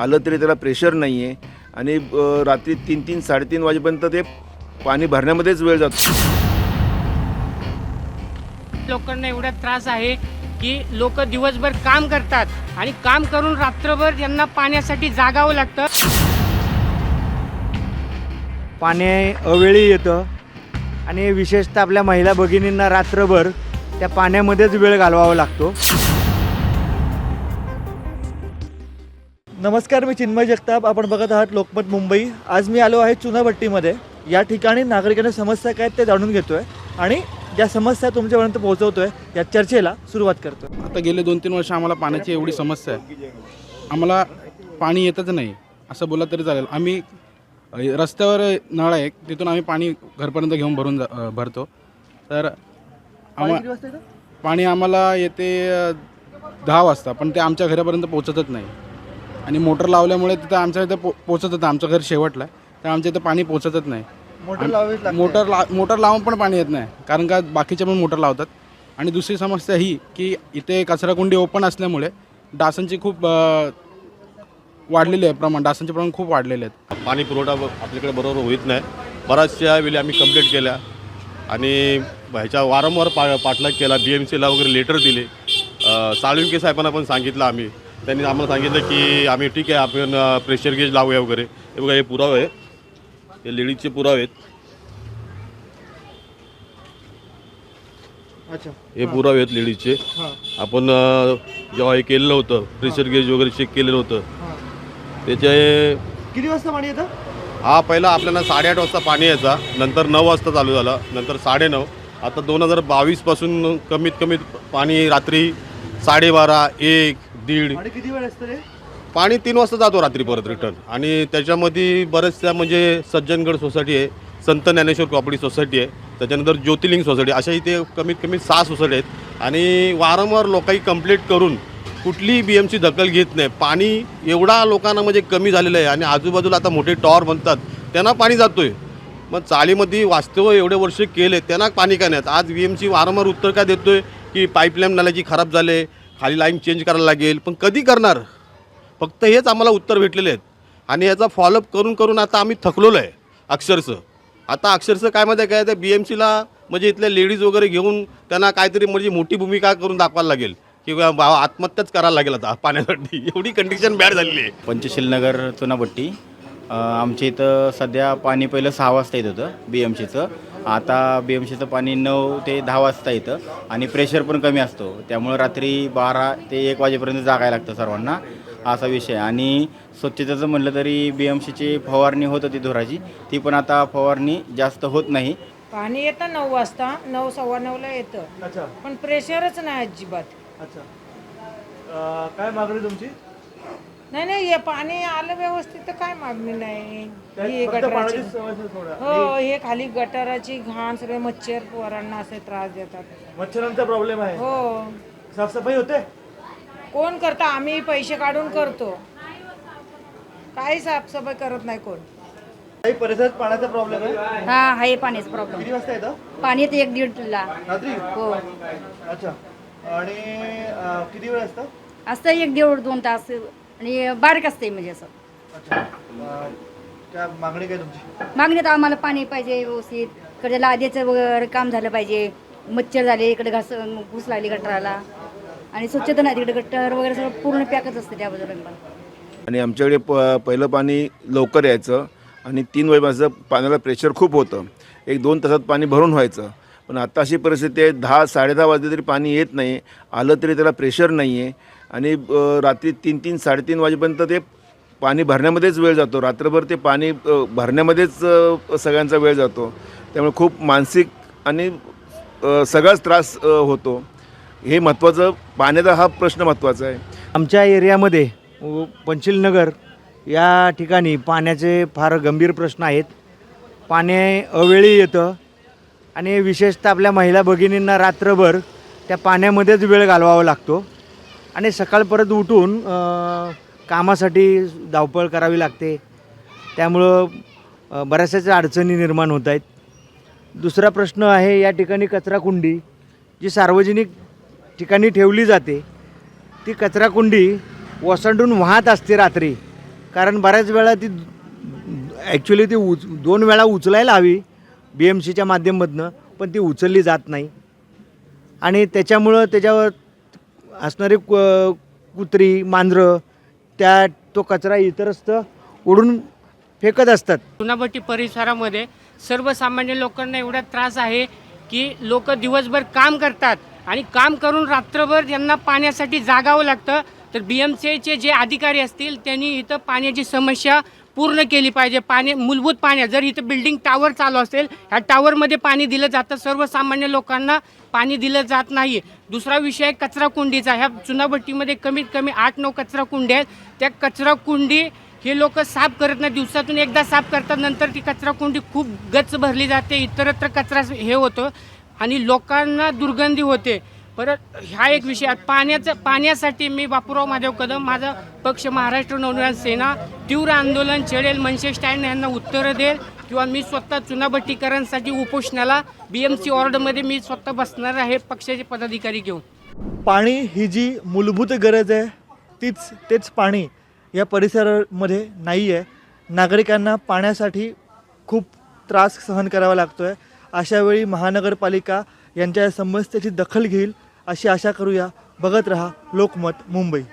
आलं तरी त्याला प्रेशर नाही आहे आणि रात्री तीन तीन साडेतीन वाजेपर्यंत ते पाणी भरण्यामध्येच वेळ जातो. लोकांना एवढा त्रास आहे की लोक दिवसभर काम करतात आणि काम करून रात्रभर त्यांना पाण्यासाठी जागावं लागतं. पाणी अवेळी येतं आणि विशेषतः आपल्या महिला भगिनींना रात्रभर त्या पाण्यामध्येच वेळ घालवावा लागतो. नमस्कार मी चिन्मय जगताप. आपण बघत आहात लोकमत मुंबई. आज मी आलो आहे चुनाभट्टीमध्ये. या ठिकाणी नागरिकांच्या समस्या काय आहेत ते जाणून घेतोय आणि ज्या समस्या तुमच्यापर्यंत पोहोचवतोय या चर्चेला सुरुवात करतोय. आता गेले दोन तीन वर्ष आम्हाला पाण्याची एवढी समस्या आहे. आम्हाला पाणी येतच नाही असं बोला तरी चालेल. आम्ही रस्त्यावर नळ आहे तिथून आम्ही पाणी घरपर्यंत घेऊन भरून जा भरतो. तर आम्हा पाणी आम्हाला येते दहा वाजता पण ते आमच्या घरापर्यंत पोचतच नाही. आणि मोटर लावल्यामुळे तिथं आमच्या इथं पो पोचतच नाही आमचं घर शेवटला आहे. तर आमच्या इथं पाणी पोचतच नाही. मोटर लावावीच लागते. मोटर ला मोटर लावून पण पाणी येत नाही. कारण का बाकीचे पण मोटर लावतात. आणि दुसरी समस्या ही की इथे कचराकुंडी ओपन असल्यामुळे डासांची खूप अ, वाढलेली आहे प्रमाण. डासांचे प्रमाण खूप वाढलेले आहेत. पाणी पुरवठा ब- आपल्याकडे बरोबर होत नाही. बऱ्याचशा वेळी आम्ही कंप्लेंट केल्या. आणि ह्याच्या वारंवार पा पाठलाग केला. बी एम सीला वगैरे लेटर दिले. अ, साळुंके साहेबांना पण सांगितलं आम्ही. त्यांनी आम्हाला सांगितलं की आम्ही ठीक आहे आपण प्रेशर गेज लावूया वगैरे. हे बघा हे पुरावे आहे हे लेडीजचे पुरावे आहेत. अच्छा. हे पुरावे आहेत लेडीजचे हां. आपण जेव्हा हे केलेलं होतं प्रेशर गेज वगैरे चेक केलेलं होतं. हां. त्याचे किती वाजता पाणी येतं? हा पहिला आपल्याला साडेआठ वाजता पाणी यायचा. नंतर नऊ वाजता चालू झालं. नंतर साडेनऊ. आता दोन हजार बावीसपासून कमीत कमी पाणी रात्री साडेबारा एक दीड. आणि किती वेळ असतं रे? पाणी तीन वाजता जातो रात्री परत रिटर्न आणि त्याच्यामध्ये बऱ्याचशा म्हणजे सज्जनगड सोसायटी आहे संत ज्ञानेश्वर कॉपडी सोसायटी आहे त्याच्यानंतर ज्योतिर्लिंग सोसायटी अशा इथे कमीत कमी सहा सोसायटी आहेत. आणि वारंवार लोकांनी कंप्लेंट करून कुठलीही बी एमची दखल घेत नाही. पाणी एवढा लोकांना म्हणजे कमी झालेलं आहे आणि आजूबाजूला आता मोठे टॉवर बनतात त्यांना पाणी जातोय. मग चाळीमध्ये वास्तव एवढे वर्ष केले त्यांना पाणी काय नाही? आज बी एमची वारंवार उत्तर काय देतोय? की पाईपलाईन नाल्याची खराब झाले खाली लाईन चेंज करायला लागेल पण कधी करणार? फक्त हेच आम्हाला उत्तर भेटलेले आहेत. आणि याचा फॉलोअप करून करून आता आम्ही थकलेलो आहे अक्षरशः. आता अक्षरशः काय माहिती आहे काय त्या बी एम सीला म्हणजे इथल्या लेडीज वगैरे घेऊन त्यांना काहीतरी म्हणजे मोठी भूमिका करून दाखवायला लागेल. किंवा बा आत्महत्याच करायला लागेल आता पाण्यासाठी. एवढी कंडिशन बॅड झालेली आहे. पंचशील नगर चुनाभट्टी आमच्या इथं सध्या पाणी पहिलं सहा वाजता येत होतं बी एम सीचं आता बी एम सीचं पाणी नऊ ते दहा वाजता येतं आणि प्रेशर पण कमी असतो. त्यामुळं रात्री बारा ते एक वाजेपर्यंत जागायला लागतं सर्वांना. असा विषय आणि स्वच्छतेचं म्हटलं तरी बी एम सीची फवारणी होत होती धुराची. ती पण आता फवारणी जास्त होत नाही. पाणी येतं नऊ वाजता. नऊ सव्वा नऊला येतं. अच्छा. पण प्रेशरच नाही अजिबात. अच्छा. अं, काय मागणी तुमची? नाही नाही हे पाणी आलं व्यवस्थित तर काय मागणी नाही. ही गटाराची हो हे खाली गटाराची घाण सगळे मच्छर पोरांना असे त्रास देतात. मच्छरांचा प्रॉब्लेम आहे. हो. साफसफाई होते? कोण करता? आम्ही पैसे काढून करतो. काही साफसफाई करत नाही कोण. काही परिसरात पाण्याचा प्रॉब्लेम आहे? हा आहे पाण्याचा प्रॉब्लेम किती वाजता येतं? पाणी येते एक दीडला रात्री? हो. अच्छा. आणि अं, किती वेळ असतं? असतं एक दीड दोन तास आणि बारीक असते म्हणजे असं. अच्छा. अं, काय मागणी काय तुमची? आम्हाला पाणी पाहिजे व्यवस्थित. इकडे लाद्याचं वगैरे काम झालं पाहिजे. मच्छर झाले इकडे घास घुस लागली गटराला. आणि स्वच्छता नाही तिकडे गटर वगैरे सगळं पूर्ण पॅकच असते त्या बाजूला. पण आणि आमच्याकडे प पहिलं पाणी लवकर यायचं आणि तीन वाजेपासून पाण्याला प्रेशर खूप होतं. एक दोन तासात पाणी भरून व्हायचं. पण आता अशी परिस्थिती आहे दहा साडेदहा वाजले तरी पाणी येत नाही. आलं तरी त्याला प्रेशर नाही आहे आणि रात्री तीन तीन साडेतीन वाजेपर्यंत ते पाणी भरण्यामध्येच वेळ जातो. रात्रभर ते पाणी भरण्यामध्येच सगळ्यांचा वेळ जातो. त्यामुळे खूप मानसिक आणि सगळाच त्रास होतो. हे महत्त्वाचं पाण्याचा हा प्रश्न महत्त्वाचा आहे. आमच्या एरियामध्ये पंचिलनगर या ठिकाणी पाण्याचे फार गंभीर प्रश्न आहेत. पाणी अवेळी येतं आणि विशेषतः आपल्या महिला भगिनींना रात्रभर त्या पाण्यामध्येच वेळ घालवावा लागतो. आणि सकाळ परत उठून कामासाठी धावपळ करावी लागते. त्यामुळं अ, बऱ्याचशा अडचणी निर्माण होत आहेत. दुसरा प्रश्न आहे या ठिकाणी कचराकुंडी जी सार्वजनिक ठिकाणी ठेवली जाते ती कचराकुंडी ओसंडून वाहत असते रात्री. कारण बऱ्याच वेळा ती ॲक्च्युली ती उच दोन वेळा उचलायला हवी बी एम सीच्या माध्यमातून पण ती उचलली जात नाही. आणि त्याच्यामुळं त्याच्यावर असणारे कु कुत्री मांजरं त्या तो कचरा इतरस्त उडून फेकत असतात. चुनाभट्टी परिसरामध्ये सर्वसामान्य लोकांना एवढा त्रास आहे की लोक दिवसभर काम करतात आणि काम करून रात्रभर यांना पाण्यासाठी जागावं लागतं. तर बी एम सीचे जे अधिकारी असतील त्यांनी इथं पाण्याची समस्या पूर्ण केली पाहिजे. पाणी मूलभूत पाण्या जर इथं बिल्डिंग टावर चालू असेल ह्या टावरमध्ये पाणी दिलं जातं. सर्वसामान्य लोकांना पाणी दिलं जात नाही. दुसरा विषय आहे कचरा कुंडीचा. ह्या चुनाभट्टीमध्ये कमीत कमी आठ नऊ कचरा कुंडी आहेत. त्या कचरा कुंडी हे लोक साफ करत नाही. दिवसातून एकदा साफ करतात. नंतर ती कचरा कुंडी खूप गच्च भरली जाते. इतरत्र कचरा हे होतं. आणि लोकांना दुर्गंधी होते. परत ह्या एक विषय पाण्याचं पाण्यासाठी मी बापूराव महादेव कदम. माझा पक्ष महाराष्ट्र नवनिर्माण सेना तीव्र आंदोलन छेडेल मनसे स्टँड यांना उत्तरं देईल किंवा मी स्वतः चुनाभट्टीकरांसाठी उपोषणाला बी एम सी वॉर्डमध्ये मी स्वतः बसणार आहे पक्षाचे पदाधिकारी घेऊन. पाणी ही जी मूलभूत गरज आहे तीच तेच पाणी या परिसरामध्ये नाही आहे नागरिकांना पाण्यासाठी खूप त्रास सहन करावा लागतो आहे अशावेळी महानगरपालिका यांच्या समस्येची दखल घेईल. अशी आशा करूया. बघत रहा लोकमत मुंबई.